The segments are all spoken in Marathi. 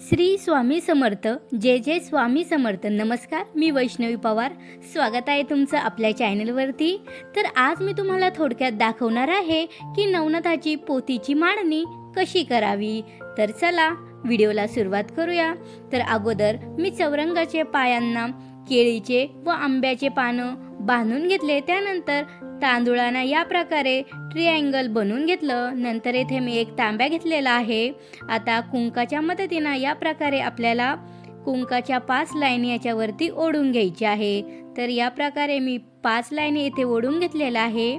श्री स्वामी समर्थ जे जे स्वामी समर्थ. नमस्कार मी वैष्णवी पवार. स्वागत आहे तुमचं आपल्या चॅनलवरती. तर आज मी तुम्हाला थोडक्यात दाखवणार आहे की नवनाथाची पोतीची मांडणी कशी करावी. तर चला व्हिडिओला सुरुवात करूया. तर अगोदर मी चौरंगाचे पायांना केळीचे व आंब्याचे पानं बांधून घेतले. त्यानंतर तांदुळांना या प्रकारे ट्रिअँगल बनवून घेतलं. नंतर येथे मी एक तांब्या घेतलेला आहे. आता कुंकाच्या मदतीनं या प्रकारे आपल्याला कुंकाच्या पाच लाईनी याच्यावरती ओढून घ्यायची आहे. तर या प्रकारे मी पाच लाईनी येथे ओढून घेतलेला आहे.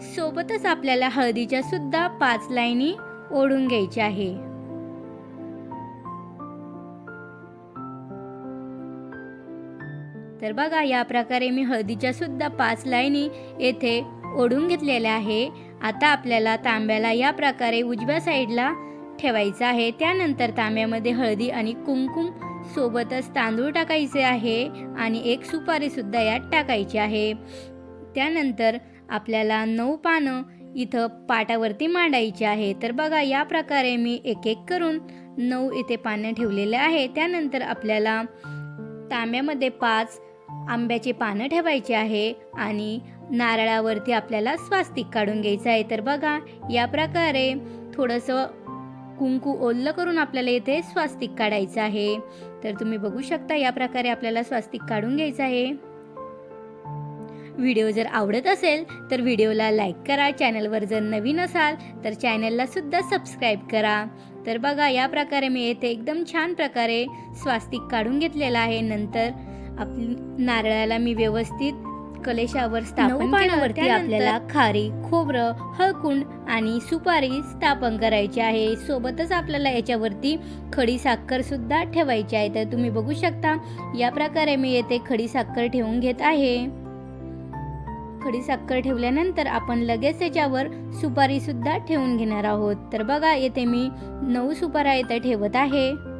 सोबतच आपल्याला हळदीच्या सुद्धा पाच लाईनी ओढून घ्यायच्या आहे. तर बघा या प्रकारे मी हळदीच्या सुद्धा पाच लाईनी येथे ओढून घेतलेल्या आहे. आता आपल्याला तांब्याला या प्रकारे उजव्या साईडला ठेवायचं आहे. त्यानंतर तांब्यामध्ये हळदी आणि कुंकुम सोबतच तांदूळ टाकायचे आहे आणि एक सुपारी सुद्धा यात टाकायची आहे. त्यानंतर आपल्याला नऊ पानं इथं पाटावरती मांडायची आहे. तर बघा या प्रकारे मी एक एक करून नऊ इथे पानं ठेवलेले आहे त्यानंतर आपल्याला तांब्यामध्ये पाच आंब्याचे पानं ठेवायचे आहे आणि नारळावरती आपल्याला स्वास्तिक काढून घ्यायचं आहे. तर बघा या प्रकारे थोडंसं कुंकू ओल्लं करून आपल्याला इथे स्वास्तिक काढायचं आहे. तर तुम्ही बघू शकता या प्रकारे आपल्याला स्वास्तिक काढून घ्यायचं आहे. व्हिडिओ जर आवडत असेल तर व्हिडिओला लाईक करा चॅनलवर जर नवीन असाल तर चॅनलला सुद्धा सबस्क्राईब करा. तर बघा या प्रकारे मी येथे एकदम छान प्रकारे स्वास्तिक काढून घेतलेला आहे. नंतर आपली नारळाला मी व्यवस्थित कलेशावर स्थापन पानावरती आपल्याला खारी खोबरं हळकुंड आणि सुपारी स्थापन करायची आहे. सोबतच आपल्याला याच्यावरती खडी साखर सुद्धा ठेवायची आहे. तर तुम्ही बघू शकता या प्रकारे मी येथे खडी साखर ठेवून घेत आहे. खडी साखर ठेवल्यानंतर आपण लगेच त्याच्यावर सुपारी सुद्धा ठेवून घेणार आहोत. तर बघा येथे मी नऊ सुपाऱ्या इथे ठेवत आहे.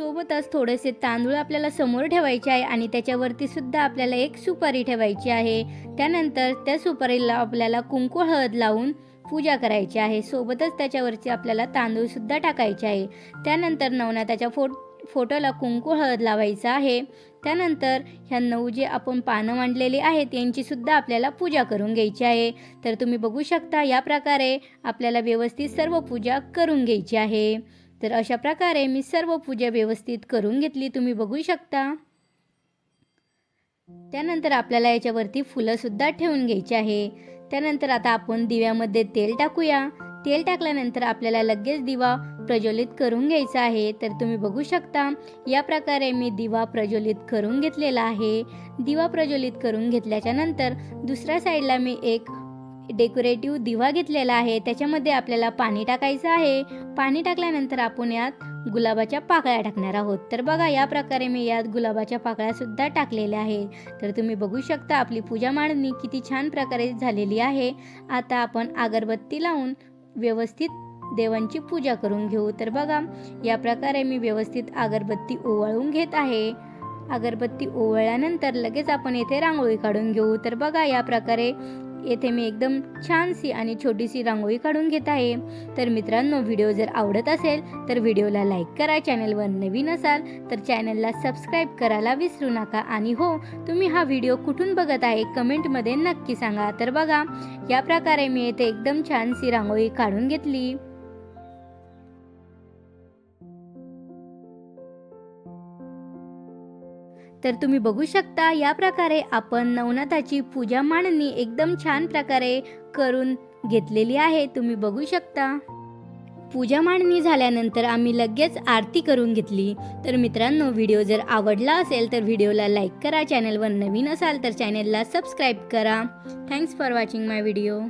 सोबतच थोडेसे तांदूळ आपल्याला समोर ठेवायचे आहे आणि त्याच्यावरती सुद्धा आपल्याला एक सुपारी ठेवायची आहे. त्यानंतर त्या सुपारीला आपल्याला कुंकू हळद लावून पूजा करायची आहे. सोबतच त्याच्यावरती आपल्याला तांदूळ सुद्धा टाकायचे आहे. त्यानंतर नवनाथाच्या फो फोटोला कुंकू हळद लावायचं आहे. त्यानंतर ह्या नऊ जे आपण पानं मांडलेली आहेत यांचीसुद्धा आपल्याला पूजा करून घ्यायची आहे. तर तुम्ही बघू शकता या प्रकारे आपल्याला व्यवस्थित सर्व पूजा करून घ्यायची आहे. तर अशा प्रकारे मी सर्व पूजा व्यवस्थित करून घेतली. तुम्ही बघू शकता. त्यानंतर आपल्याला याच्यावरती फुलंसुद्धा ठेवून घ्यायची आहे. त्यानंतर आता आपण दिव्यामध्ये तेल टाकूया. तेल टाकल्यानंतर आपल्याला लगेच दिवा प्रज्वलित करून घ्यायचा आहे. तर तुम्ही बघू शकता या प्रकारे मी दिवा प्रज्वलित करून घेतलेला आहे. दिवा प्रज्वलित करून घेतल्याच्या नंतर दुसऱ्या साईडला मी एक डेकोरेटिव्ह दिवा घेतलेला आहे. त्याच्यामध्ये आपल्याला पाणी टाकायचं आहे. पाणी टाकल्यानंतर आपण यात गुलाबाच्या पाकळ्या टाकणार आहोत. तर बघा या प्रकारे मी यात गुलाबाच्या पाकळ्या सुद्धा टाकलेल्या आहे. तर तुम्ही बघू शकता आपली पूजा मांडणी किती छान प्रकारे झालेली आहे. आता आपण अगरबत्ती लावून व्यवस्थित देवांची पूजा करून घेऊ. तर बघा या प्रकारे मी व्यवस्थित अगरबत्ती ओवाळून घेत आहे. अगरबत्ती ओवळल्यानंतर लगेच आपण येथे रांगोळी काढून घेऊ. तर बघा या प्रकारे येथे मी एकदम छानशी आणि छोटीशी रांगोळी काढून घेत आहे. तर मित्रांनो व्हिडिओ जर आवडत असेल तर व्हिडिओला लाईक करा चॅनलवर नवीन असाल तर चॅनलला सबस्क्राईब करायला विसरू नका. आणि हो तुम्ही हा व्हिडिओ कुठून बघत आहे कमेंटमध्ये नक्की सांगा. तर बघा या प्रकारे मी येथे एकदम छानशी रांगोळी काढून घेतली. तर तुम्ही बघू शकता या प्रकारे आपण नवनाथाची पूजा मांडणी एकदम छान प्रकारे करून घेतलेली आहे. तुम्ही बघू शकता. पूजा मांडणी झाल्यानंतर आम्ही लगेच आरती करून घेतली. तर मित्रांनो व्हिडिओ जर आवडला असेल तर व्हिडिओला लाईक करा. चॅनलवर नवीन असाल तर चॅनलला सबस्क्राईब करा. Thanks for watching my video